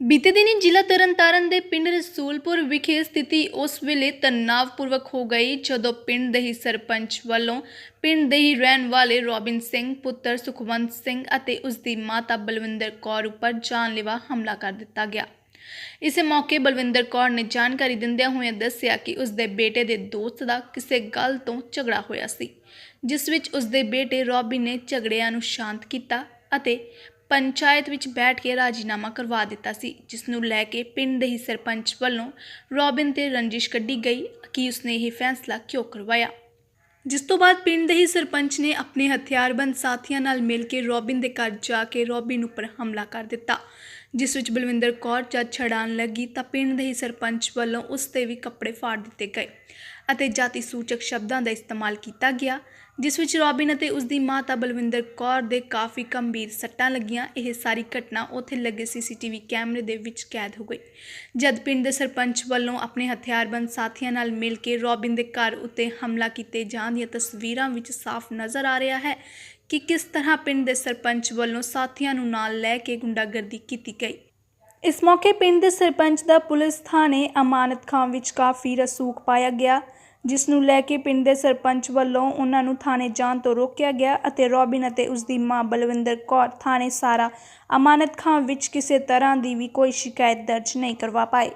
ਬੀਤੇ ਦਿਨੀ ਜ਼ਿਲ੍ਹਾ ਤਰਨਤਾਰਨ ਦੇ ਪਿੰਡ ਰਸੂਲਪੁਰ ਵਿਖੇ ਸਥਿਤੀ ਉਸ ਵੇਲੇ ਤਣਾਅਪੂਰਵਕ ਹੋ ਗਈ ਜਦੋਂ ਪਿੰਡ ਦੇ ਹੀ ਸਰਪੰਚ ਵੱਲੋਂ ਪਿੰਡ ਦੇ ਹੀ ਰਹਿਣ ਵਾਲੇ ਰੋਬਿਨ ਸਿੰਘ, ਪੁੱਤਰ ਸੁਖਵੰਤ ਸਿੰਘ ਅਤੇ ਉਸ ਦੀ ਮਾਤਾ ਬਲਵਿੰਦਰ ਕੌਰ ਉੱਪਰ ਜਾਨਲੇਵਾ ਹਮਲਾ ਕਰ ਦਿੱਤਾ ਗਿਆ। ਇਸੇ ਮੌਕੇ ਬਲਵਿੰਦਰ ਕੌਰ ਨੇ ਜਾਣਕਾਰੀ ਦਿੰਦਿਆਂ ਹੋਇਆਂ ਦੱਸਿਆ ਕਿ ਉਸ ਦੇ ਬੇਟੇ ਦੇ ਦੋਸਤ ਦਾ ਕਿਸੇ ਗੱਲ ਤੋਂ ਝਗੜਾ ਹੋਇਆ ਸੀ, ਜਿਸ ਵਿੱਚ ਉਸ ਦੇ ਬੇਟੇ ਰੋਬਿਨ ਨੇ ਝਗੜਿਆਂ ਨੂੰ ਸ਼ਾਂਤ ਕੀਤਾ ਅਤੇ ਪੰਚਾਇਤ ਵਿੱਚ ਬੈਠ ਕੇ ਰਾਜੀਨਾਮਾ ਕਰਵਾ ਦਿੱਤਾ ਸੀ, ਜਿਸ ਨੂੰ ਲੈ ਕੇ ਪਿੰਡ ਦੇ ਹੀ ਸਰਪੰਚ ਵੱਲੋਂ ਰੋਬਿਨ ਤੇ ਰੰਜਿਸ਼ ਕੱਢੀ ਗਈ ਕਿ ਉਸਨੇ ਇਹ ਫੈਸਲਾ ਕਿਉਂ ਕਰਵਾਇਆ। ਜਿਸ ਤੋਂ ਬਾਅਦ ਪਿੰਡ ਦੇ ਹੀ ਸਰਪੰਚ ਨੇ ਆਪਣੇ ਹਥਿਆਰਬੰਦ ਸਾਥੀਆਂ ਨਾਲ ਮਿਲ ਕੇ ਰੋਬਿਨ ਦੇ ਘਰ ਜਾ ਕੇ ਰੋਬਿਨ ਉੱਪਰ ਹਮਲਾ ਕਰ ਦਿੱਤਾ। ਜਿਸ ਵਿੱਚ ਬਲਵਿੰਦਰ ਕੌਰ ਜਦ ਛੜਾਣ ਲੱਗੀ ਤਾਂ ਪਿੰਡ ਦੇ ਹੀ ਸਰਪੰਚ ਵੱਲੋਂ ਉਸ ਤੇ ਵੀ ਕੱਪੜੇ ਫਾੜ ਦਿੱਤੇ ਗਏ ਅਤੇ ਜਾਤੀ ਸੂਚਕ ਸ਼ਬਦਾਂ ਦਾ ਇਸਤੇਮਾਲ ਕੀਤਾ ਗਿਆ ਜਿਸ ਵਿੱਚ ਰੋਬਿਨ ਅਤੇ ਉਸ ਦੀ ਮਾਤਾ ਬਲਵਿੰਦਰ ਕੌਰ ਦੇ ਕਾਫੀ ਗੰਭੀਰ ਸੱਟਾਂ ਲੱਗੀਆਂ। ਇਹ ਸਾਰੀ ਘਟਨਾ ਉੱਥੇ ਲੱਗੇ ਸੀਸੀਟੀਵੀ ਕੈਮਰੇ ਦੇ ਵਿੱਚ ਕੈਦ ਹੋ ਗਈ। ਜਦ ਪਿੰਡ ਦੇ ਸਰਪੰਚ ਵੱਲੋਂ ਆਪਣੇ ਹਥਿਆਰਬੰਦ ਸਾਥੀਆਂ ਨਾਲ ਮਿਲ ਕੇ ਰੋਬਿਨ ਦੇ ਘਰ ਉੱਤੇ ਹਮਲਾ ਕੀਤੇ ਜਾਣ ਦੀਆਂ ਤਸਵੀਰਾਂ ਵਿੱਚ ਸਾਫ਼ ਨਜ਼ਰ ਆ ਰਿਹਾ ਹੈ ਕਿ ਕਿਸ ਤਰ੍ਹਾਂ ਪਿੰਡ ਦੇ ਸਰਪੰਚ ਵੱਲੋਂ ਸਾਥੀਆਂ ਨੂੰ ਨਾਲ ਲੈ ਕੇ ਗੁੰਡਾਗਰਦੀ ਕੀਤੀ ਗਈ। ਇਸ ਮੌਕੇ ਪਿੰਡ ਦੇ ਸਰਪੰਚ ਦਾ ਪੁਲਿਸ ਥਾਣੇ ਅਮਾਨਤ ਖਾਂ ਵਿੱਚ ਕਾਫੀ ਰਸੂਖ ਪਾਇਆ ਗਿਆ। ਜਿਸ ਨੂੰ ਲੈ ਕੇ ਪਿੰਡ ਦੇ ਸਰਪੰਚ ਵੱਲੋਂ ਉਹਨਾਂ ਨੂੰ ਥਾਣੇ ਜਾਣ ਤੋਂ ਰੋਕਿਆ ਗਿਆ ਅਤੇ ਰੋਬਿਨ ਅਤੇ ਉਸ ਦੀ ਮਾਂ ਬਲਵਿੰਦਰ ਕੌਰ ਥਾਣੇ ਸਾਰਾ ਅਮਾਨਤ ਖਾਂ ਵਿੱਚ ਕਿਸੇ ਤਰ੍ਹਾਂ ਦੀ ਵੀ ਕੋਈ ਸ਼ਿਕਾਇਤ ਦਰਜ ਨਹੀਂ ਕਰਵਾ ਪਾਏ।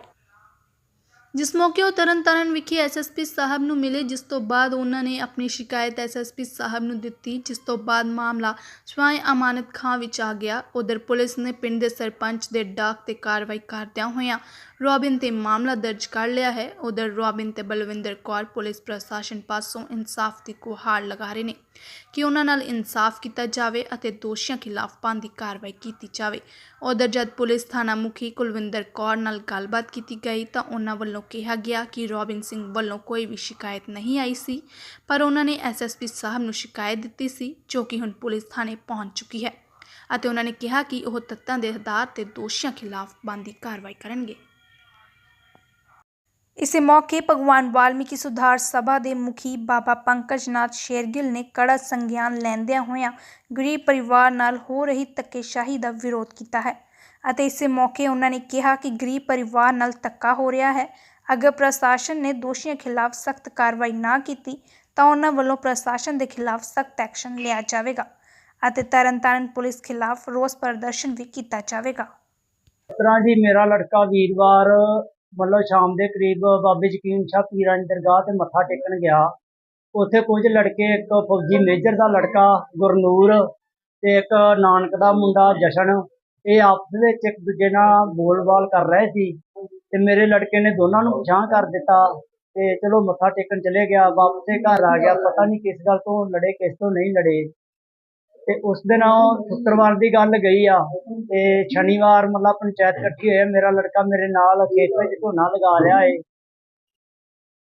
ਜਿਸ ਮੌਕੇ ਉਹ ਤਰਨਤਾਰਨ ਵਿਖੇ ਐਸਐਸਪੀ ਸਾਹਿਬ ਨੂੰ ਮਿਲੇ, ਜਿਸ ਤੋਂ ਬਾਅਦ ਉਹਨਾਂ ਨੇ ਆਪਣੀ ਸ਼ਿਕਾਇਤ ਐਸਐਸਪੀ ਸਾਹਿਬ ਨੂੰ ਦਿੱਤੀ, ਜਿਸ ਤੋਂ ਬਾਅਦ ਮਾਮਲਾ ਸਵਾਏ ਅਮਾਨਤ ਖਾਂ ਵਿੱਚ ਆ ਗਿਆ। ਉਧਰ ਪੁਲਿਸ ਨੇ ਪਿੰਡ ਦੇ ਸਰਪੰਚ ਦੇ ਡਾਕ ਤੇ ਕਾਰਵਾਈ ਕਰਦਿਆਂ ਹੋਇਆਂ ਰੋਬਿਨ ਤੇ ਮਾਮਲਾ ਦਰਜ ਕਰ ਲਿਆ ਹੈ। ਉਧਰ ਰੋਬਿਨ ਤੇ ਬਲਵਿੰਦਰ ਕੌਰ ਪੁਲਿਸ ਪ੍ਰਸ਼ਾਸਨ ਪਾਸੋਂ ਇਨਸਾਫ ਦੀ ਗੁਹਾਰ ਲਗਾ ਰਹੇ ਨੇ ਕਿ ਉਹਨਾਂ ਨਾਲ ਇਨਸਾਫ ਕੀਤਾ ਜਾਵੇ ਅਤੇ ਦੋਸ਼ੀਆਂ ਖਿਲਾਫ ਬਣਦੀ ਕਾਰਵਾਈ ਕੀਤੀ ਜਾਵੇ। ਉਧਰ ਜਦ ਪੁਲਿਸ ਥਾਣਾ ਮੁਖੀ ਕੁਲਵਿੰਦਰ ਕੌਰ ਨਾਲ ਗੱਲਬਾਤ ਕੀਤੀ ਗਈ ਤਾਂ ਉਹਨਾਂ ਵੱਲੋਂ ਕਿਹਾ ਗਿਆ ਕਿ ਰੋਬਿਨ ਸਿੰਘ ਵੱਲੋਂ ਕੋਈ ਵੀ ਸ਼ਿਕਾਇਤ ਨਹੀਂ ਆਈ ਸੀ, ਪਰ ਉਹਨਾਂ ਨੇ ਐਸਐਸਪੀ ਸਾਹਿਬ ਨੂੰ ਸ਼ਿਕਾਇਤ ਦਿੱਤੀ ਸੀ, ਜੋ ਕਿ ਹੁਣ ਪੁਲਿਸ ਥਾਣੇ ਪਹੁੰਚ ਚੁੱਕੀ ਹੈ ਅਤੇ ਉਹਨਾਂ ਨੇ ਕਿਹਾ ਕਿ ਉਹ ਤੱਤਾਂ ਦੇ ਆਧਾਰ ਤੇ ਦੋਸ਼ੀਆਂ ਖਿਲਾਫ ਬਣਦੀ ਕਾਰਵਾਈ ਕਰਨਗੇ। ਇਸੇ ਮੌਕੇ ਭਗਵਾਨ ਵਾਲਮੀਕੀ ਸੁਧਾਰ ਸਭਾ ਦੇ ਮੁਖੀ ਬਾਬਾ ਪੰਕਜਨਾਥ ਸ਼ੇਰਗਿੱਲ ਨੇ ਕੜਾ ਸੰਗਿਆਨ ਲੈਂਦਿਆਂ ਹੋਇਆਂ ਗਰੀਬ ਪਰਿਵਾਰ ਨਾਲ ਹੋ ਰਹੀ ਧੱਕੇਸ਼ਾਹੀ ਦਾ ਵਿਰੋਧ ਕੀਤਾ ਹੈ ਅਤੇ ਇਸੇ ਮੌਕੇ ਉਹਨਾਂ ਨੇ ਕਿਹਾ ਕਿ ਗਰੀਬ ਪਰਿਵਾਰ ਨਾਲ ਧੱਕਾ ਹੋ ਰਿਹਾ ਹੈ। ਅਗਰ ਪ੍ਰਸ਼ਾਸਨ ਨੇ ਦੋਸ਼ੀਆਂ ਖਿਲਾਫ ਸਖਤ ਕਾਰਵਾਈ ਨਾ ਕੀਤੀ, ਤਾਂ ਉਹਨਾਂ ਵੱਲੋਂ ਪ੍ਰਸ਼ਾਸਨ ਦੇ ਖਿਲਾਫ ਸਖਤ ਐਕਸ਼ਨ ਲਿਆ ਜਾਵੇਗਾ ਅਤੇ ਤਰਨਤਾਰਨ ਪੁਲਿਸ ਖਿਲਾਫ ਰੋਸ ਪ੍ਰਦਰਸ਼ਨ ਵੀ ਕੀਤਾ ਜਾਵੇਗਾ। ਇਸ ਤਰ੍ਹਾਂ ਜੀ ਮੇਰਾ ਲੜਕਾ ਵੀਰਵਾਰ ਮਤਲਬ ਸ਼ਾਮ ਦੇ ਕਰੀਬ ਬਾਬੇ ਯਕੀਨ ਸ਼ਾਹ ਪੀਰਾਂ ਦੀ ਦਰਗਾਹ ਤੇ ਮੱਥਾ ਟੇਕਣ ਗਿਆ। ਉੱਥੇ ਕੁਝ ਲੜਕੇ, ਇੱਕ ਫੌਜੀ ਮੇਜਰ ਦਾ ਲੜਕਾ ਗੁਰਨੂਰ ਤੇ ਇੱਕ ਨਾਨਕ ਦਾ ਮੁੰਡਾ ਜਸ਼ਨ, ਇਹ ਆਪਸ ਵਿੱਚ ਇੱਕ ਦੂਜੇ ਨਾਲ ਬੋਲਬਾਲ ਕਰ ਰਹੇ ਸੀ ਤੇ ਮੇਰੇ ਲੜਕੇ ਨੇ ਦੋਨਾਂ ਨੂੰ ਪਛਾਣ ਕਰ ਦਿੱਤਾ ਤੇ ਚਲੋ ਮੱਥਾ ਟੇਕਣ ਚਲੇ ਗਿਆ, ਵਾਪਸੇ ਘਰ ਆ ਗਿਆ। ਪਤਾ ਨਹੀਂ ਕਿਸ ਗੱਲ ਤੋਂ ਲੜੇ, ਕਿਸ ਤੋਂ ਨਹੀਂ ਲੜੇ। ਤੇ ਉਸ ਦਿਨ ਉਹ ਸ਼ੁੱਕਰਵਾਰ ਦੀ ਗੱਲ ਗਈ ਆ ਤੇ ਸ਼ਨੀਵਾਰ ਮਤਲਬ ਪੰਚਾਇਤ ਇਕੱਠੀ ਹੋਇਆ ਮੇਰਾ ਲੜਕਾ ਮੇਰੇ ਨਾਲ ਖੇਤ ਵਿੱਚ ਝੋਨਾ ਲਗਾ ਰਿਹਾ ਏ।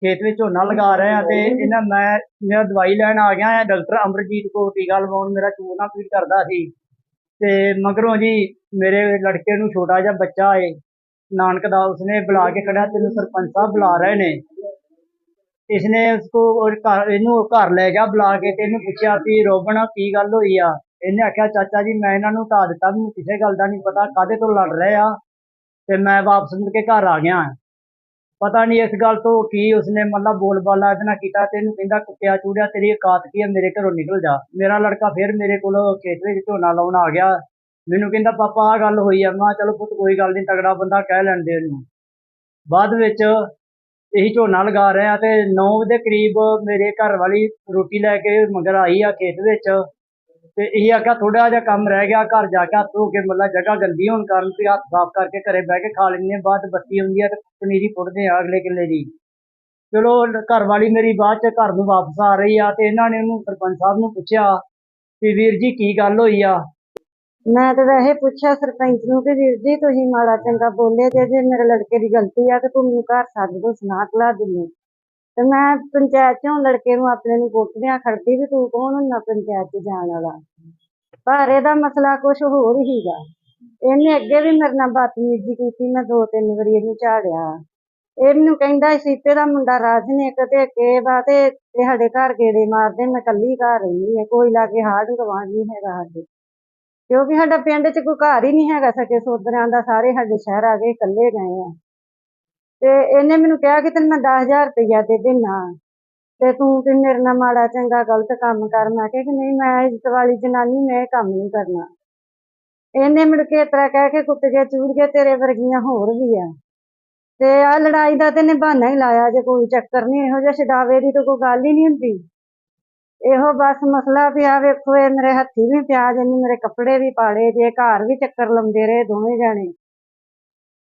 ਖੇਤ ਵਿੱਚ ਝੋਨਾ ਲਗਾ ਰਿਹਾ ਤੇ ਇਹਨਾਂ ਮੈਂ ਮੇਰਾ ਦਵਾਈ ਲੈਣ ਆ ਗਿਆ ਆ, ਡਾਕਟਰ ਅਮਰਜੀਤ ਕੋਲ ਟੀਕਾ ਲਵਾਉਣ ਮੇਰਾ ਚੂਨਾ ਪੀੜ ਕਰਦਾ ਸੀ। ਤੇ ਮਗਰੋਂ ਜੀ ਮੇਰੇ ਲੜਕੇ ਨੂੰ ਛੋਟਾ ਜਿਹਾ ਬੱਚਾ ਏ, ਨਾਨਕ ਦਾ ਉਸਨੇ ਬੁਲਾ ਕੇ ਖੜਿਆ ਤੈਨੂੰ ਸਰਪੰਚ ਸਾਹਿਬ ਬੁਲਾ ਰਹੇ ਨੇ। ਇਸਨੇ ਉਸਕੋ ਔਰ ਘਰ, ਇਹਨੂੰ ਘਰ ਲੈ ਗਿਆ ਬੁਲਾ ਕੇ ਤੇ ਇਹਨੂੰ ਪੁੱਛਿਆ ਵੀ ਰੋਬਣ ਕੀ ਗੱਲ ਹੋਈ ਆ? ਇਹਨੇ ਆਖਿਆ, ਚਾਚਾ ਜੀ, ਮੈਂ ਇਹਨਾਂ ਨੂੰ ਢਾ ਦਿੱਤਾ, ਮੈਨੂੰ ਕਿਸੇ ਗੱਲ ਦਾ ਨਹੀਂ ਪਤਾ, ਕਾਹਦੇ ਤੋਂ ਲੜ ਰਹੇ ਆ? ਤੇ ਮੈਂ ਵਾਪਸ ਮੁੜ ਕੇ ਘਰ ਆ ਗਿਆ ਪਤਾ ਨਹੀਂ ਇਸ ਗੱਲ ਤੋਂ ਕੀ ਉਸਨੇ ਮਤਲਬ ਬੋਲਬਾਲਾ ਇਹਦੇ ਨਾਲ ਕੀਤਾ ਤੇ ਇਹਨੂੰ ਕਹਿੰਦਾ ਕੁੱਤਿਆ ਚੂੜਿਆ, ਤੇਰੀ ਔਕਾਤ ਕੀ ਹੈ ਮੇਰੇ ਘਰੋਂ ਨਿਕਲ ਜਾ। ਮੇਰਾ ਲੜਕਾ ਫਿਰ ਮੇਰੇ ਕੋਲ ਖੇਤ ਵਿੱਚ ਝੋਨਾ ਲਾਉਣ ਆ ਗਿਆ। ਮੈਨੂੰ ਕਹਿੰਦਾ, ਪਾਪਾ ਆ ਗੱਲ ਹੋਈ ਆ। ਮੈਂ ਕਿਹਾ, ਚਲੋ ਪੁੱਤ, ਕੋਈ ਗੱਲ ਨਹੀਂ, ਤਗੜਾ ਬੰਦਾ ਕਹਿ ਲੈਂਦੇ ਇਹਨੂੰ। ਬਾਅਦ ਵਿੱਚ ਇਹੀ ਝੋਨਾ ਲਗਾ ਰਹੇ ਆ ਤੇ 9 ਵਜੇ ਕਰੀਬ ਮੇਰੇ ਘਰ ਵਾਲੀ ਰੋਟੀ ਲੈ ਕੇ ਮਗਰ ਆਈ ਆ ਖੇਤ ਵਿੱਚ। ਤੇ ਇਹ ਆਖਿਆ ਥੋੜਾ ਜਿਹਾ ਕੰਮ ਰਹਿ ਗਿਆ, ਘਰ ਜਾ ਕੇ ਹੱਥ ਧੋ ਕੇ ਮਤਲਬ ਜਗ੍ਹਾ ਗੰਦੀ ਹੋਣ ਕਾਰਨ ਤੇ ਹੱਥ ਸਾਫ਼ ਕਰਕੇ ਘਰੇ ਬਹਿ ਕੇ ਖਾ ਲੈਂਦੇ ਹਾਂ। ਬਾਅਦ ਬੱਤੀ ਆਉਂਦੀ ਆ ਤੇ ਪਨੀਰੀ ਪੁੱਟਦੇ ਆ ਅਗਲੇ ਕਿੱਲੇ ਦੀ। ਚਲੋ, ਘਰ ਵਾਲੀ ਮੇਰੀ ਬਾਅਦ ਚ ਘਰ ਨੂੰ ਵਾਪਸ ਆ ਰਹੀ ਆ ਤੇ ਇਹਨਾਂ ਨੇ ਉਹਨੂੰ ਸਰਪੰਚ ਸਾਹਿਬ ਨੂੰ ਪੁੱਛਿਆ ਵੀ ਵੀਰ ਜੀ ਕੀ ਗੱਲ ਹੋਈ ਆ? ਮੈਂ ਤਾਂ ਵੈਸੇ ਪੁੱਛਿਆ ਸਰਪੰਚ ਨੂੰ ਕਿ ਵੀਰ ਜੀ ਤੁਸੀਂ ਮਾੜਾ ਚੰਗਾ ਬੋਲੇ ਤੇ ਜੇ ਮੇਰੇ ਲੜਕੇ ਦੀ ਗਲਤੀ ਆ ਤੇ ਤੂੰ ਮੈਨੂੰ ਘਰ ਸੱਦ ਦੋ ਸੁਣਾ ਕਲਾ ਦਿੰਦੇ। ਤੇ ਮੈਂ ਪੰਚਾਇਤ ਚੋਂ ਲੜਕੇ ਨੂੰ ਆਪਣੇ ਨੂੰ ਪੁੱਛਦਿਆਂ ਖੜਦੀ ਵੀ ਤੂੰ ਕੌਣ ਹੁੰਦਾ ਪੰਚਾਇਤ ਚ ਜਾਣ ਵਾਲਾ? ਪਰ ਇਹਦਾ ਮਸਲਾ ਕੁਝ ਹੋਰ ਹੀਗਾ। ਇਹਨੇ ਅੱਗੇ ਵੀ ਮੇਰੇ ਨਾਲ ਬਦਤਮੀਜ਼ੀ ਕੀਤੀ, ਮੈਂ ਦੋ ਤਿੰਨ ਵਾਰੀ ਇਹਨੂੰ ਝਾੜਿਆ। ਇਹ ਮੈਨੂੰ ਕਹਿੰਦਾ ਸੀਤੇ ਦਾ ਮੁੰਡਾ ਰਾਜ ਨੇ ਇੱਕ ਤੇ ਕੇ ਵਾ ਤੇ ਇਹ ਸਾਡੇ ਘਰ ਗੇੜੇ ਮਾਰਦੇ, ਮੈਂ ਕੱਲੀ ਘਰ ਰਹਿੰਦੀ ਆ ਕੋਈ ਲਾਗੇ ਹਾੜ ਗਵਾਂਢ ਹੈਗਾ ਸਾਡੇ। ਕਿਉਂਕਿ ਸਾਡਾ ਪਿੰਡ 'ਚ ਕੋਈ ਘਰ ਹੀ ਨਹੀਂ ਹੈਗਾ ਸਕੇ ਸੋਦਰਿਆਂ ਦਾ, ਸਾਰੇ ਸਾਡੇ ਸ਼ਹਿਰ ਆ ਗਏ, ਇਕੱਲੇ ਗਏ ਆ। ਤੇ ਇਹਨੇ ਮੈਨੂੰ ਕਿਹਾ ਕਿ ਤੈਨੂੰ ਮੈਂ 10000 ਰੁਪਇਆ ਦੇ ਦੇਣਾ ਤੇ ਤੂੰ ਤੇ ਮੇਰੇ ਨਾਲ ਮਾੜਾ ਚੰਗਾ ਗਲਤ ਕੰਮ ਕਰ। ਮੈਂ ਕਿਹਾ ਕਿ ਨਹੀਂ, ਮੈਂ ਇੱਜ਼ਤ ਵਾਲੀ ਜਨਾਨੀ, ਮੈਂ ਇਹ ਕੰਮ ਨਹੀਂ ਕਰਨਾ। ਇਹਨੇ ਮੁੜ ਕੇ ਇਸ ਕਹਿ ਕੇ ਕੁੱਟ ਕੇ ਚੂੜ ਕੇ ਤੇਰੇ ਵਰਗੀਆਂ ਹੋਰ ਵੀ ਆ। ਤੇ ਆ ਲੜਾਈ ਦਾ ਤੇ ਇਹਨੇ ਬਹਾਨਾ ਹੀ ਲਾਇਆ, ਜੇ ਕੋਈ ਚੱਕਰ ਨਹੀਂ, ਇਹੋ ਜਿਹਾ ਛਡਾਵੇ ਦੀ ਤਾਂ ਕੋਈ ਗੱਲ ਹੀ ਨਹੀਂ ਹੁੰਦੀ। ਇਹੋ ਬਸ ਮਸਲਾ ਵੀ ਆ ਵੇਖੋ, ਇਹ ਮੇਰੇ ਹੱਥੀ ਵੀ ਪਿਆ ਜਿਹਨੇ ਮੇਰੇ ਕੱਪੜੇ ਵੀ ਪਾੜੇ ਜੇ ਘਰ ਵੀ ਚੱਕਰ ਲਾਉਂਦੇ ਰਹੇ ਦੋਵੇਂ ਜਾਣੇ।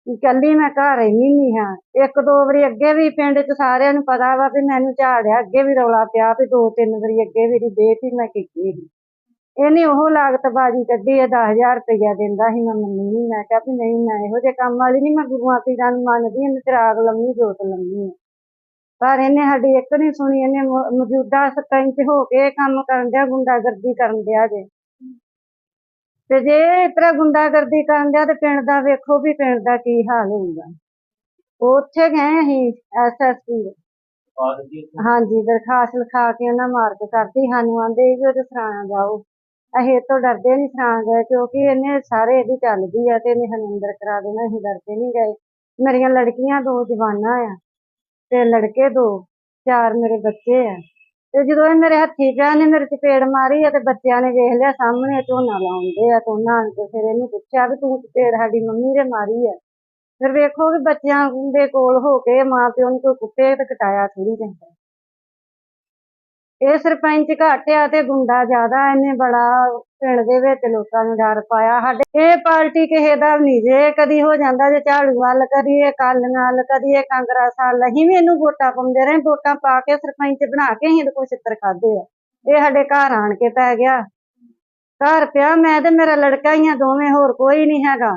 ਇਕੱਲੀ ਮੈਂ ਘਰ ਰਹਿੰਦੀ ਨਹੀਂ ਹਾਂ। ਇੱਕ ਦੋ ਵਾਰੀ ਅੱਗੇ ਵੀ ਪਿੰਡ 'ਚ ਸਾਰਿਆਂ ਨੂੰ ਪਤਾ ਵਾ ਵੀ ਮੈਨੂੰ ਝਾੜਿਆ, ਅੱਗੇ ਵੀ ਰੌਲਾ ਪਿਆ ਵੀ ਦੋ ਤਿੰਨ ਵਾਰੀ ਅੱਗੇ ਵੀ ਬੇਟੀ ਮੈਂ ਕੀਤੀ ਸੀ। ਇਹਨੇ ਉਹ ਲਾਗਤ ਬਾਜ਼ੀ ਕੱਢੀ ਹੈ 10000 ਰੁਪਇਆ ਦਿੰਦਾ ਸੀ ਮੈਂ ਮੰਨੀ ਨਹੀਂ ਮੈਂ ਕਿਹਾ ਵੀ ਨਹੀਂ, ਮੈਂ ਇਹੋ ਜਿਹੇ ਕੰਮ ਵਾਲੀ ਨਹੀਂ ਮੈਂ ਗੁਰੂਆਂ ਪੀਰਾਂ ਨੂੰ ਮੰਨਦੀ ਹਾਂ ਚਿਰਾਗ ਲੰਮੀ ਜੋਤ ਲੰਮੀ ਪਰ ਇਹਨੇ ਸਾਡੀ ਇੱਕ ਨਹੀਂ ਸੁਣੀ ਇਹਨੇ ਮੌਜੂਦਾ ਸਰਪੰਚ ਹੋ ਕੇ ਕੰਮ ਕਰਨ ਡਿਆ ਗੁੰਡਾਗਰਦੀ ਕਰਨ ਡਿਆ ਜੇ। ਤੇ ਜੇ ਇਸ ਤਰ੍ਹਾਂ ਗੁੰਡਾਗਰਦੀ ਕਰਨ ਡਿਆ ਤੇ ਪਿੰਡ ਦਾ ਵੇਖੋ ਵੀ ਪਿੰਡ ਦਾ ਕੀ ਹਾਲ ਹੋਊਗਾ। ਉੱਥੇ ਗਏ ਅਸੀਂ ਐਸਐਸਪੀ ਹਾਂਜੀ ਦਰਖਾਸਤ ਲਿਖਾ ਕੇ ਉਹਨਾਂ ਮਾਰਕ ਕਰਤੀ ਸਾਨੂੰ ਆਂਦੇ ਵੀ ਉਹਦੇ ਸਰਾਣਾ ਜਾਓ। ਅਸੀਂ ਤੋਂ ਡਰਦੇ ਨਹੀਂ ਸਰਾਂ ਗਏ ਕਿਉਂਕਿ ਇਹਨੇ ਸਾਰੇ ਇਹਦੀ ਚੱਲਦੀ ਆ ਤੇ ਇਹਨੇ ਸਾਨੂੰ ਅੰਦਰ ਕਰਾ ਦੇਣਾ ਅਸੀਂ ਡਰਦੇ ਨਹੀਂ ਗਏ। ਮੇਰੀਆਂ ਲੜਕੀਆਂ ਦੋ ਜਵਾਨਾਂ ਆ। ਤੇ ਲੜਕੇ ਦੋ, ਚਾਰ ਮੇਰੇ ਬੱਚੇ ਆ। ਤੇ ਜਦੋਂ ਇਹ ਮੇਰੇ ਹੱਥੀ ਪਿਆ ਨੇ ਮੇਰੇ ਚਪੇੜ ਮਾਰੀ ਆ ਤੇ ਬੱਚਿਆਂ ਨੇ ਵੇਖ ਲਿਆ ਸਾਹਮਣੇ ਝੋਨਾ ਲਾਉਂਦੇ ਆ, ਤੇ ਆਣ ਕੇ ਫਿਰ ਇਹਨੂੰ ਪੁੱਛਿਆ ਵੀ ਤੂੰ ਚਪੇੜ ਸਾਡੀ ਮੰਮੀ ਦੇ ਮਾਰੀ ਆ। ਫਿਰ ਵੇਖੋ ਵੀ ਬੱਚਿਆਂ ਦੇ ਕੋਲ ਹੋ ਕੇ ਮਾਂ ਪਿਓ ਨੂੰ ਕੋਈ ਕੁੱਟੇ ਤੇ ਕਟਾਇਆ ਥੋੜੀ ਜਾਂਦਾ। ਇਹ ਸਰਪੰਚ ਘੱਟ ਆ ਤੇ ਗੁੰਡਾ ਜ਼ਿਆਦਾ ਇਹਨੇ ਬੜਾ ਪਿੰਡ ਦੇ ਵਿੱਚ ਲੋਕਾਂ ਨੂੰ ਡਰ ਪਾਇਆ। ਸਾਡੇ ਇਹ ਪਾਰਟੀ ਕਿਸੇ ਦਾ ਨਹੀਂ, ਜੇ ਕਦੀ ਹੋ ਜਾਂਦਾ, ਜੇ ਝਾੜੂ ਵੱਲ ਕਦੀ, ਇਹ ਕੱਲ ਨਾਲ ਕਦੀ, ਇਹ ਕਾਂਗਰਸ ਵੱਲ, ਅਸੀਂ ਵੀ ਇਹਨੂੰ ਵੋਟਾਂ ਪਾਉਂਦੇ ਰਹੇ, ਵੋਟਾਂ ਪਾ ਕੇ ਸਰਪੰਚ ਬਣਾ ਕੇ ਅਸੀਂ ਇਹਦੇ ਕੋਲ ਛਿੱਤਰ ਖਾਦੇ ਆ। ਇਹ ਸਾਡੇ ਘਰ ਆਣ ਕੇ ਪੈ ਗਿਆ। ਘਰ ਪਿਆ ਮੈਂ ਤੇ ਮੇਰਾ ਲੜਕਾ ਹੀ ਆ, ਦੋਵੇਂ, ਹੋਰ ਕੋਈ ਨਹੀਂ ਹੈਗਾ।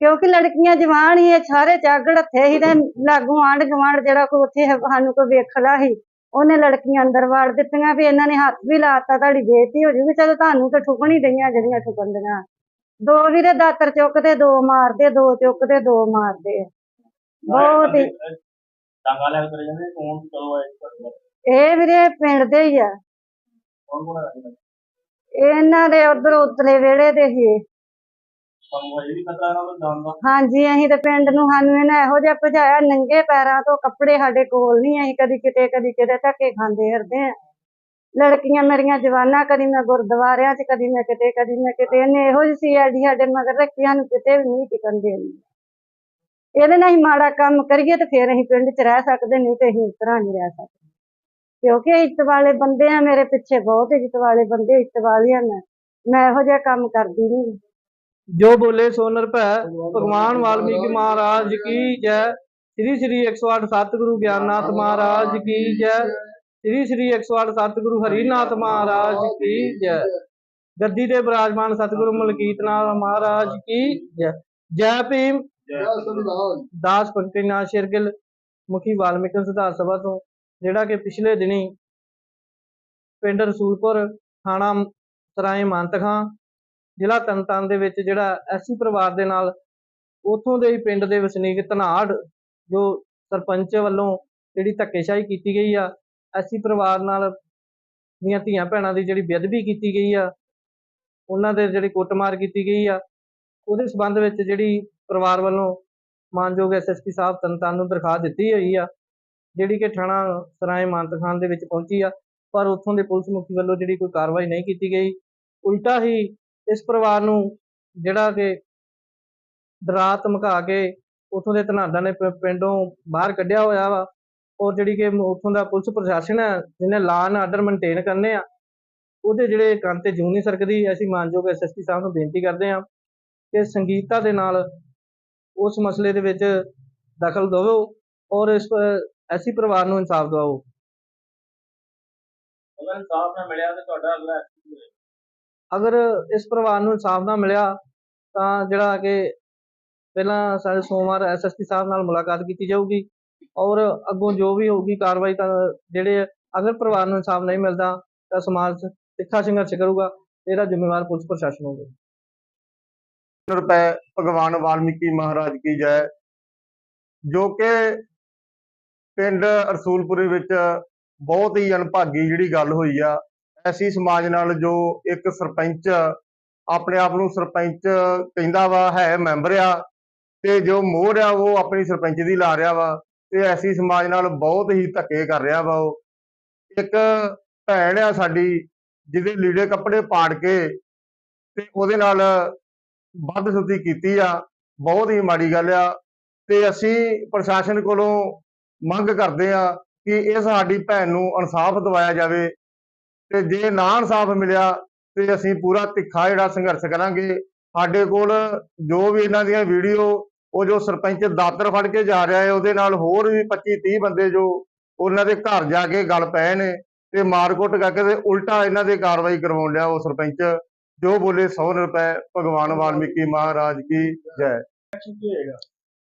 ਕਿਉਂਕਿ ਲੜਕੀਆਂ ਜਵਾਨ ਹੀ, ਇਹ ਸਾਰੇ ਚਾਗੜ ਹੱਥੇ ਹੀ ਤੇ ਲਾਗੂ ਆਂਢ ਗੁਆਂਢ ਜਿਹੜਾ ਕੋਈ ਉੱਥੇ ਸਾਨੂੰ ਕੋਈ ਵੇਖਦਾ ਸੀ। ਉਹਨੇ ਲੜਕੀਆਂ ਅੰਦਰ ਵਾੜ ਦਿੱਤੀਆਂ ਵੀ ਇਹਨਾਂ ਨੇ ਹੱਥ ਵੀ ਲਾਤਾ ਤੁਹਾਡੀ ਬੇਇੱਜ਼ਤੀ ਹੋ ਜੂਗੀ ਚਲੋ ਤੁਹਾਨੂੰ ਤਾਂ ਠੁਕਣੀ ਡਈਆਂ ਜਿਹੜੀਆਂ ਠੁਕੰਦੀਆਂ ਦੋ ਵੀਰੇ ਦਾਤਰ ਚੁੱਕਦੇ ਦੋ ਮਾਰਦੇ ਦੋ ਚੁੱਕਦੇ ਦੋ ਮਾਰਦੇ। ਬਹੁਤ ਹੀ ਟਾਂਗਾ ਲੈ ਕੇ ਤੁਰੇ ਜਾਂਦੇ ਕੌਣ ਚਲੋ ਆਏ ਇਹ ਵੀਰੇ ਪਿੰਡ ਦੇ ਹੀ ਆ। ਕੌਣ ਕੌਣ ਹੈ ਇਹਨਾਂ ਦੇ ਉਧਰ ਉਤਲੇ ਵਿਹੜੇ ਦੇ ਹੀ ਤੁਹਾਨੂੰ ਇਹ ਵੀ ਪਤਾ ਇਹਨਾਂ ਨੂੰ ਜਾਣਦਾ ਹਾਂਜੀ, ਅਸੀਂ ਤੇ ਪਿੰਡ ਨੂੰ ਸਾਨੂੰ ਇਹਨਾਂ ਇਹੋ ਜਿਹਾ ਭਜਾਇਆ, ਨੰਗੇ ਪੈਰਾਂ ਤੋਂ ਕੱਪੜੇ ਸਾਡੇ ਕੋਲ ਨਹੀਂ, ਅਸੀਂ ਕਦੀ ਕਿਤੇ ਕਦੀ ਕਿਤੇ ਧੱਕੇ ਖਾਂਦੇ ਫਿਰਦੇ ਆ ਲੜਕੀਆਂ ਮੇਰੀਆਂ ਜਵਾਨਾਂ, ਕਦੀ ਮੈਂ ਗੁਰਦੁਆਰਿਆਂ 'ਚ, ਕਦੀ ਮੈਂ ਕਿਤੇ, ਕਦੀ ਮੈਂ ਕਿਤੇ, ਇਹਨੇ ਇਹੋ ਜਿਹੀ ਸੀਆਈਡੀ ਸਾਡੇ ਮਗਰ ਰੱਖੀ ਸਾਨੂੰ ਕਿਤੇ ਵੀ ਨਹੀਂ ਟਿਕਣ ਦੇਣੀ। ਇਹਦੇ ਨਾਲ ਅਸੀਂ ਮਾੜਾ ਕੰਮ ਕਰੀਏ ਤੇ ਫਿਰ ਅਸੀਂ ਪਿੰਡ 'ਚ ਰਹਿ ਸਕਦੇ, ਨਹੀਂ ਤੇ ਅਸੀਂ ਇਸ ਤਰ੍ਹਾਂ ਨਹੀਂ ਰਹਿ ਸਕਦੇ। ਕਿਉਂਕਿ ਇੱਜ਼ਤ ਵਾਲੇ ਬੰਦੇ ਆ ਮੇਰੇ ਪਿੱਛੇ ਬਹੁਤ ਇੱਜ਼ਤ ਵਾਲੇ ਬੰਦੇ, ਇੱਜ਼ਤ ਵਾਲੀਆਂ ਮੈਂ ਮੈਂ ਇਹੋ ਜਿਹਾ ਕੰਮ ਕਰਦੀ ਨਹੀਂ। ਜੋ ਬੋਲੇ ਸੋ ਨਿਰਭੈ ਭਗਵਾਨ ਵਾਲਮੀਕੀ ਮਹਾਰਾਜ ਕੀ ਜੈ। ਸ੍ਰੀ ਸ੍ਰੀ 108 ਸਤਿਗੁਰੂ ਗਿਆਨਨਾਥ ਮਹਾਰਾਜ ਕੀ ਜੈ। ਸ੍ਰੀ ਸ੍ਰੀ 108 ਸਤਿਗੁਰੂ ਹਰੀਨਾਥ ਮਹਾਰਾਜ ਕੀ ਜੈ। ਗੱਦੀ ਤੇ ਬਿਰਾਜਮਾਨ ਸਤਿਗੁਰੂ ਮਲਕੀਤ ਨਾਥ ਮਹਾਰਾਜ ਕੀ ਜੈ। ਜੈ ਭੀਮ। ਦਾਸ ਪੰਕਜ ਨਾਥ ਸ਼ੇਰਗਿੱਲ ਮੁਖੀ ਵਾਲਮੀਕੀ ਸੁਧਾਰ ਸਭਾ ਤੋਂ ਜਿਹੜਾ ਕਿ ਪਿਛਲੇ ਦਿਨੀ ਪਿੰਡ ਰਸੂਲਪੁਰ ਥਾਣਾ ਸਰਾਏ ਮਾਨਤਖਾਂ ਜ਼ਿਲ੍ਹਾ ਤਰਨਤਾਰਨ ਦੇ ਵਿੱਚ ਜਿਹੜਾ ਐਸੀ ਪਰਿਵਾਰ ਦੇ ਨਾਲ ਉਥੋਂ ਦੇ ਹੀ ਪਿੰਡ ਦੇ ਵਸਨੀਕ ਧਨਾੜ ਜੋ ਸਰਪੰਚ ਵੱਲੋਂ ਜਿਹੜੀ ਧੱਕੇਸ਼ਾਹੀ ਕੀਤੀ ਗਈ ਆ ਐਸੀ ਪਰਿਵਾਰ ਨਾਲ ਦੀਆਂ ਧੀਆਂ ਭੈਣਾਂ ਦੀ ਜਿਹੜੀ ਬੇਅਦਬੀ ਕੀਤੀ ਗਈ ਆ, ਉਹਨਾਂ ਦੇ ਜਿਹੜੀ ਕੁੱਟਮਾਰ ਕੀਤੀ ਗਈ ਆ, ਉਹਦੇ ਸਬੰਧ ਵਿੱਚ ਜਿਹੜੀ ਪਰਿਵਾਰ ਵੱਲੋਂ ਮਾਨਯੋਗ ਐਸਐਸਪੀ ਸਾਹਿਬ ਤਰਨਤਾਰਨ ਨੂੰ ਦਰਖਾਸਤ ਦਿੱਤੀ ਹੋਈ ਆ, ਜਿਹੜੀ ਕਿ ਥਾਣਾ ਸਰਾਏ ਮਾਨਤ ਦੇ ਵਿੱਚ ਪਹੁੰਚੀ ਆ, ਪਰ ਉੱਥੋਂ ਦੇ ਪੁਲਿਸ ਮੁਖੀ ਵੱਲੋਂ ਜਿਹੜੀ ਕੋਈ ਕਾਰਵਾਈ ਨਹੀਂ ਕੀਤੀ ਗਈ, ਉਲਟਾ ਹੀ ਇਸ ਪਰਿਵਾਰ ਨੂੰ ਜਿਹੜਾ ਕਿ ਡਰਾ ਧਮਕਾ ਕੇ ਉੱਥੋਂ ਦੇ ਧਨਾਦਾਂ ਨੇ ਪਿੰਡੋਂ ਬਾਹਰ ਕੱਢਿਆ ਹੋਇਆ ਵਾ ਔਰ ਜਿਹੜੀ ਕਿ ਉੱਥੋਂ ਦਾ ਪੁਲਿਸ ਪ੍ਰਸ਼ਾਸਨ ਹੈ, ਜਿਹਨੇ ਲਾਅ ਆਰਡਰ ਮੇਨਟੇਨ ਕਰਨੇ ਆ, ਉਹਦੇ ਜਿਹੜੇ ਕੰਨ ਤੇ ਜੂੰ ਸਰਕਦੀ, ਅਸੀਂ ਮਾਨਯੋਗ ਐਸਐਸਪੀ ਸਾਹਿਬ ਨੂੰ ਬੇਨਤੀ ਕਰਦੇ ਹਾਂ ਕਿ ਸੰਗੀਤਾ ਦੇ ਨਾਲ ਉਸ ਮਸਲੇ ਦੇ ਵਿੱਚ ਦਖਲ ਦਿਵੋ ਔਰ ਇਸ ਐਸੀ ਪਰਿਵਾਰ ਨੂੰ ਇਨਸਾਫ ਦਿਵਾਓ ਅਗਰ ਇਨਸਾਫ ਨਾ ਮਿਲਿਆ ਤੇ ਤੁਹਾਡਾ ਅਗਲਾ? ਅਗਰ ਇਸ ਪਰਿਵਾਰ ਨੂੰ ਇਨਸਾਫ ਨਾ ਮਿਲਿਆ, ਤਾਂ ਜਿਹੜਾ ਕਿ ਪਹਿਲਾਂ ਸਾਡੇ ਸੋਮਵਾਰ ਐਸਐਸਪੀ ਸਾਹਿਬ ਨਾਲ ਮੁਲਾਕਾਤ ਕੀਤੀ ਜਾਊਗੀ ਔਰ ਅੱਗੋਂ ਜੋ ਵੀ ਹੋਊਗੀ ਕਾਰਵਾਈ ਤਾਂ ਜਿਹੜੇ ਅਗਰ ਪਰਿਵਾਰ ਨੂੰ ਇਨਸਾਫ ਨਹੀਂ ਮਿਲਦਾ, ਤਾਂ ਸਮਾਜ ਤਿੱਖਾ ਸੰਘਰਸ਼ ਕਰੂਗਾ, ਇਹਦਾ ਜ਼ਿੰਮੇਵਾਰ ਪੁਲਿਸ ਪ੍ਰਸ਼ਾਸਨ ਹੋਊਗਾ। ਰੁਪਏ, ਭਗਵਾਨ ਵਾਲਮੀਕੀ ਮਹਾਰਾਜ ਕੀ ਜੈ। ਜੋ ਕਿ ਪਿੰਡ ਰਸੂਲਪੁਰੇ ਵਿੱਚ ਬਹੁਤ ਹੀ ਅਣਭਾਗੀ ਜਿਹੜੀ ਗੱਲ ਹੋਈ ਆ ਐਸੀ ਸਮਾਜ ਨਾਲ ਜੋ ਇੱਕ ਸਰਪੰਚ ਆਪਣੇ ਆਪ ਨੂੰ ਸਰਪੰਚ ਕਹਿੰਦਾ ਵਾ, ਹੈ ਮੈਂਬਰ ਆ, ਤੇ ਜੋ ਮੋਹਰ ਆ ਉਹ ਆਪਣੀ ਸਰਪੰਚ ਦੀ ਲਾ ਰਿਹਾ ਵਾ, ਤੇ ਐਸੀ ਸਮਾਜ ਨਾਲ ਬਹੁਤ ਹੀ ਧੱਕੇ ਕਰ ਰਿਹਾ ਵਾ ਉਹ। ਇੱਕ ਭੈਣ ਆ ਸਾਡੀ, ਜਿਹਦੇ ਲੀੜੇ ਕੱਪੜੇ ਪਾੜ ਕੇ ਤੇ ਉਹਦੇ ਨਾਲ ਬਦਸਲੂਕੀ ਕੀਤੀ ਆ, ਬਹੁਤ ਹੀ ਮਾੜੀ ਗੱਲ ਆ, ਤੇ ਅਸੀਂ ਪ੍ਰਸ਼ਾਸਨ ਕੋਲੋਂ ਮੰਗ ਕਰਦੇ ਆ ਕਿ ਇਹ ਸਾਡੀ ਭੈਣ ਨੂੰ ਇਨਸਾਫ ਦਿਵਾਇਆ ਜਾਵੇ ਤੇ ਜੇ ਨਾ ਇਨਸਾਫ ਮਿਲਿਆ ਤੇ ਅਸੀਂ ਪੂਰਾ ਤਿੱਖਾ ਜਿਹੜਾ ਸੰਘਰਸ਼ ਕਰਾਂਗੇ। ਸਾਡੇ ਕੋਲ ਜੋ ਵੀ ਇਹਨਾਂ ਦੀਆਂ ਵੀਡੀਓ, ਉਹ ਜੋ ਸਰਪੰਚ ਦਾਤਰ ਫੜ ਕੇ ਜਾ ਰਿਹਾ ਹੈ, ਉਹਦੇ ਨਾਲ ਹੋਰ ਵੀ 25 30 ਬੰਦੇ ਜੋ ਉਹਨਾਂ ਦੇ ਘਰ ਜਾ ਕੇ ਗੱਲ ਪਏ ਨੇ ਤੇ ਮਾਰਕੁੱਟ ਕਰਕੇ ਤੇ ਉਲਟਾ ਇਹਨਾਂ ਦੇ ਕਾਰਵਾਈ ਕਰਵਾਉਣ ਲਿਆ ਉਹ ਸਰਪੰਚ। ਜੋ ਬੋਲੇ 100 ਰੁਪਏ, ਭਗਵਾਨ ਵਾਲਮੀਕੀ ਮਹਾਰਾਜ ਕੀ ਜੈ।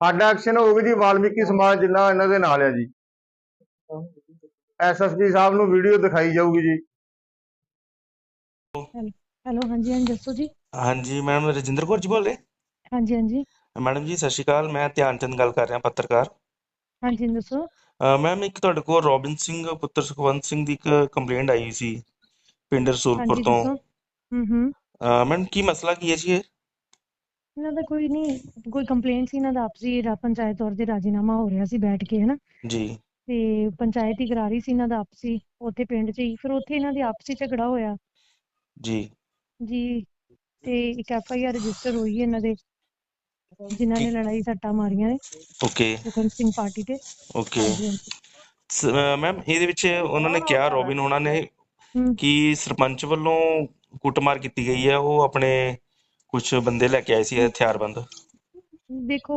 ਸਾਡਾ ਐਕਸ਼ਨ ਹੋਊਗਾ ਜੀ ਵਾਲਮੀਕੀ ਸਮਾਜ ਜਿੰਨਾ ਇਹਨਾਂ ਦੇ ਨਾਲ ਹੈ ਜੀ। ਐਸਐਸਪੀ ਸਾਹਿਬ ਨੂੰ ਵੀਡੀਓ ਦਿਖਾਈ ਜਾਊਗੀ ਜੀ। ਹੈਲੋ ਹਾਂਜੀ ਹਾਂਜੀ ਦੱਸੋ ਜੀ। ਹਾਂਜੀ ਮੈਮ ਰਜਿੰਦਰ ਕੌਰ ਜੀ ਬੋਲ ਰਹੇ? ਹਾਂਜੀ ਹਾਂਜੀ। ਮੈਡਮ ਜੀ ਸਤਿ ਸ਼੍ਰੀ ਅਕਾਲ ਮੈਂ ਧਿਆਨਚੰਦ ਗੱਲ ਕਰ ਰਿਹਾ ਪੱਤਰਕਾਰ। ਹਾਂਜੀ ਦੱਸੋ। ਮੈਮ ਇੱਕ ਤੁਹਾਡੇ ਕੋਲ ਰੋਬਿਨ ਸਿੰਘ ਪੁੱਤਰ ਸੁਖਵੰਤ ਸਿੰਘ ਦੀ ਇੱਕ ਕੰਪਲੇਂਟ ਆਈ ਹੋਈ ਸੀ ਪਿੰਡ ਰਸੂਲਪੁਰ ਹਾਂਜੀ ਤੋਂ। ਦੱਸੋ। ਹੂੰ ਹੂੰ। ਮੈਮ ਕੀ ਮਸਲਾ ਕੀ ਹੈ ਜੀ ਇਹ? ਇਹਨਾਂ ਦਾ ਕੋਈ ਨਹੀਂ ਕੋਈ ਕੰਪਲੇਂਟ ਸੀ ਇਹਨਾਂ ਦਾ ਆਪਸੀ ਰਾ- ਪੰਚਾਇਤ ਤੌਰ ਤੇ ਰਾਜੀਨਾਮਾ ਹੋ ਰਿਹਾ ਸੀ ਬੈਠ ਕੇ ਹਨਾ। ਜੀ। ਤੇ ਪੰਚਾਇਤ ਹੀ ਕਰਾ ਰਹੀ ਸੀ ਇਹਨਾਂ ਦਾ ਆਪਸੀ ਉੱਥੇ ਪਿੰਡ 'ਚ ਹੀ ਫਿਰ ਉੱਥੇ ਇਹਨਾਂ ਦੀ ਆਪਸੀ ਝਗੜਾ ਹੋਇਆ। ਜੀ। ਜੀ ਤੇ ਇੱਕ ਐਫ ਆਈ ਆਰ ਰਜਿਸਟਰ ਹੋਈ ਹੈ ਇਹਨਾਂ ਦੇ ਜਿਨ੍ਹਾਂ ਨੇ। ਲੜਾਈ ਸੱਟਾਂ ਮਾਰੀਆਂ ਨੇ। ਓਕੇ। ਸੁਖਵੰਤ ਸਿੰਘ ਪਾਰਟੀ ਤੇ। ਓਕੇ। ਹਾਂਜੀ ਹਾਂਜੀ। ਮੈਮ ਇਹਦੇ ਵਿੱਚ ਉਹਨਾਂ ਨੇ ਕਿਹਾ ਰੋਬਿਨ ਉਹਨਾਂ ਨੇ ਕਿ ਸਰਪੰਚ ਵੱਲੋਂ ਕੁੱਟਮਾਰ ਕੀਤੀ ਗਈ ਹੈ ਉਹ ਆਪਣੇ ਕੁਝ ਬੰਦੇ ਲੈ ਕੇ ਆਏ ਸੀ ਹਥਿਆਰਬੰਦ। ਦੇਖੋ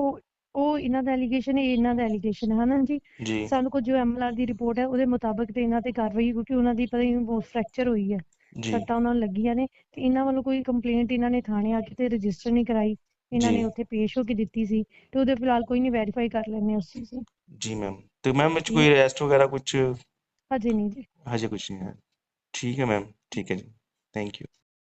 ਉਹ ਇਹਨਾਂ ਦਾ ਐਲੀਗੇਸ਼ਨ ਹੈ ਇਹ ਇਹਨਾਂ ਦਾ ਐਲੀਗੇਸ਼ਨ ਹੈ ਹਨਾ ਜੀ? ਜੀ। ਸਾਨੂੰ ਕੋਲ ਜੋ ਐਮਐਲਆਰ ਦੀ ਰਿਪੋਰਟ ਹੈ ਉਹਦੇ ਮੁਤਾਬਕ ਤੇ ਇਹਨਾਂ ਤੇ ਕਾਰਵਾਈ ਕਿਉਂਕਿ ਉਹਨਾਂ ਦੀ ਪਤਾ ਨਹੀਂ ਫ੍ਰੈਕਚਰ ਹੋਈ ਹੈ। ਜੀ। ਸੱਟਾਂ ਉਹਨਾਂ ਨੂੰ ਲੱਗੀਆਂ ਨੇ ਤੇ ਇਹਨਾਂ ਵੱਲੋਂ ਕੋਈ ਕੰਪਲੇਂਟ ਇਹਨਾਂ ਨੇ ਥਾਣੇ ਆ ਕੇ ਤੇ ਰਜਿਸਟਰ ਨਹੀਂ ਕਰਾਈ। ਇਹਨਾਂ ਜੀ। ਨੇ ਉੱਥੇ ਪੇਸ਼ ਹੋ ਕੇ ਦਿੱਤੀ ਸੀ ਤੇ ਉਹਦੇ ਫਿਲਹਾਲ ਕੋਈ ਨਹੀਂ ਵੈਰੀਫਾਈ ਕਰ ਲੈਣੇ ਉਸ ਚੀਜ਼ ਨੂੰ ਜੀ ਮੈਮ ਤੇ ਮੈਮ ਵਿੱਚ ਕੋਈ ਅਰੈਸਟ ਵਗੈਰਾ ਕੁਝ ਹਜੇ ਨਹੀਂ ਜੀ। ਹਜੇ ਕੁਝ ਨਹੀਂ ਹੈ। ਠੀਕ ਹੈ ਮੈਮ ਠੀਕ ਹੈ ਜੀ। Thank you